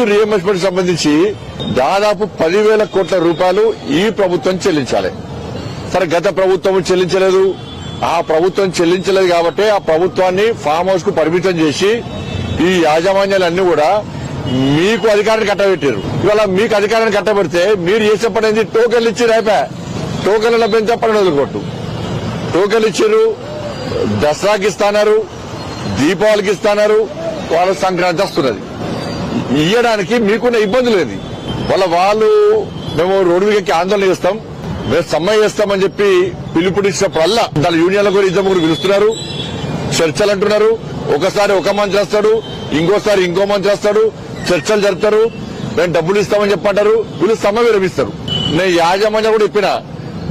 Fee reimbursement సంబంధించి దాదాపు పదివేల కోట్ల రూపాయలు ఈ ప్రభుత్వం చెల్లించాలి. సరే గత ప్రభుత్వం చెల్లించలేదు. ఆ ప్రభుత్వం చెల్లించలేదు కాబట్టి ఆ ప్రభుత్వాన్ని ఫామ్ హౌస్కు పరిమితం చేసి ఈ యాజమాన్యాలన్నీ కూడా మీకు అధికారాన్ని కట్టబెట్టారు ఇవాళ మీకు అధికారాన్ని కట్టబెడితే మీరు చేసే పని ఏంది? టోకెన్లు ఇచ్చి రేపే టోకెన్లు పెంచే పని వదులుకోట్టు టోకెన్లు ఇచ్చారు దసరాకి ఇస్తాన్నారు దీపావళికి ఇస్తాన్నారు వాళ్ళ సంక్రాంతి వస్తున్నది. ఇయ్యడానికి మీకున్న ఇబ్బంది లేదు. వాళ్ళ వాళ్ళు మేము రోడ్డు మీదకి ఆందోళన చేస్తాం. మేము సమ్మె చేస్తామని చెప్పి పిలుపునిచ్చినప్పుడల్లా దాని యూనియన్ల గురించి ఇద్దరు ముగ్గురు పిలుస్తున్నారు. చర్చలు అంటున్నారు ఒకసారి ఒక మంత్రి వస్తాడు ఇంకోసారి ఇంకో మంత్రి వస్తాడు చర్చలు జరుపుతారు. మేము డబ్బులు ఇస్తామని చెప్పంటారు. వీళ్ళు సమ్మె విరమిస్తారు. నేను యాజమాన్యం కూడా చెప్పిన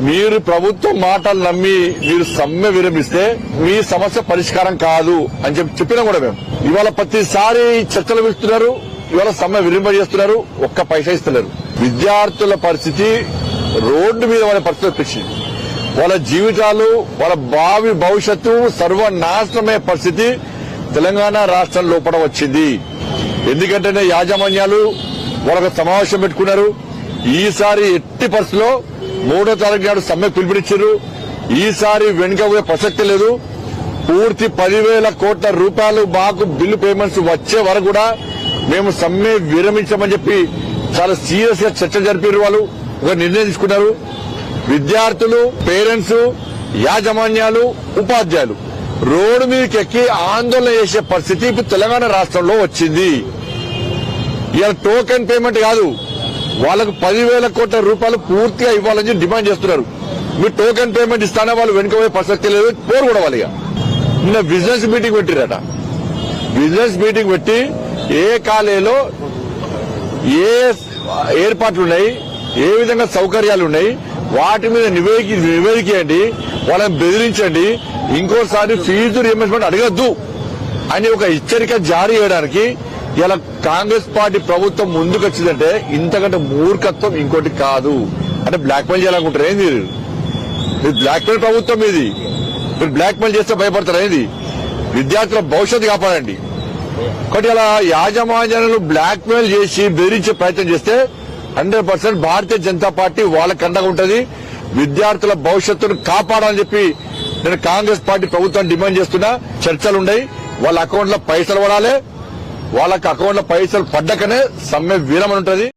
మీరు ప్రభుత్వం మాటలు నమ్మి మీరు సమ్మె విరమిస్తే మీ సమస్య పరిష్కారం కాదు అని చెప్పి చెప్పినా కూడా మేము. ఇవాళ ప్రతిసారి చర్చలు పిలుస్తున్నారు ఇవాళ సమ్మె విరింపజేస్తున్నారు ఒక్క పైసా ఇస్తున్నారు విద్యార్థుల పరిస్థితి రోడ్డు మీద వాళ్ళ పరిస్థితి వచ్చింది వాళ్ళ జీవితాలు వాళ్ళ భావి భవిష్యత్తు సర్వనాశనమయ్యే పరిస్థితి తెలంగాణ రాష్ట్రం లోపల వచ్చింది. ఎందుకంటేనే యాజమాన్యాలు వాళ్ళకు సమావేశం పెట్టుకున్నారు. ఈసారి ఎట్టి పరిస్థితిలో మూడో తారీఖు నాడు సమ్మె పిలుపునిచ్చారు ఈసారి వెనుక పోయే ప్రసక్తి లేదు. పూర్తి పదివేల కోట్ల రూపాయలు మాకు బిల్లు పేమెంట్స్ వచ్చే వరకు కూడా మేము సమ్మె విరమించమని చెప్పి చాలా సీరియస్గా చర్చ జరిపారు వాళ్ళు. ఒక నిర్ణయం తీసుకున్నారు. విద్యార్థులు పేరెంట్స్ యాజమాన్యాలు ఉపాధ్యాయులు రోడ్డు మీదకి ఎక్కి ఆందోళన చేసే పరిస్థితి ఇప్పుడు తెలంగాణ రాష్ట్రంలో వచ్చింది. ఇవాళ టోకెన్ పేమెంట్ కాదు. వాళ్ళకు పదివేల కోట్ల రూపాయలు పూర్తిగా ఇవ్వాలని డిమాండ్ చేస్తున్నారు. మీరు టోకెన్ పేమెంట్ ఇస్తానే వాళ్ళు వెనుకపోయే ప్రసక్తి లేదు. పోరు కూడా వాళ్ళు ఇక. నిన్న బిజినెస్ మీటింగ్ పెట్టిరట బిజినెస్ మీటింగ్ పెట్టి ఏ కాలేలో ఏ ఏర్పాట్లు ఉన్నాయి ఏ విధంగా సౌకర్యాలు ఉన్నాయి వాటి మీద నివేది నివేదికండి వాళ్ళని బెదిరించండి ఇంకోసారి ఫీజు రియంబర్స్మెంట్ అడగద్దు అని ఒక హెచ్చరిక జారీ చేయడానికి ఇలా కాంగ్రెస్ పార్టీ ప్రభుత్వం ముందుకు వచ్చిందంటే ఇంతకంటే మూర్ఖత్వం ఇంకోటి కాదు. అంటే బ్లాక్ మెయిల్ చేయాలనుకుంటారు ఏంది మీరు? బ్లాక్ మెయిల్ ప్రభుత్వం ఇది మీరు బ్లాక్ మెయిల్ చేస్తే భయపడతారు ఏంది? విద్యార్థుల భవిష్యత్తు కాపాడండి. కాబట్టి అలా యాజమాన్యాలను బ్లాక్ మెయిల్ చేసి బెదిరించే ప్రయత్నం చేస్తే hundred percent Bharatiya Janata party వాళ్ళకి అండగా ఉంటుంది. విద్యార్థుల భవిష్యత్తును కాపాడాలని చెప్పి నేను కాంగ్రెస్ పార్టీ ప్రభుత్వాన్ని డిమాండ్ చేస్తున్నా. చర్చలు ఉన్నాయి. వాళ్ళ అకౌంట్లో పైసలు పడాలి. వాళ్ళకి అకౌంట్లో పైసలు పడ్డకనే సమ్మె విరమణ ఉంటది.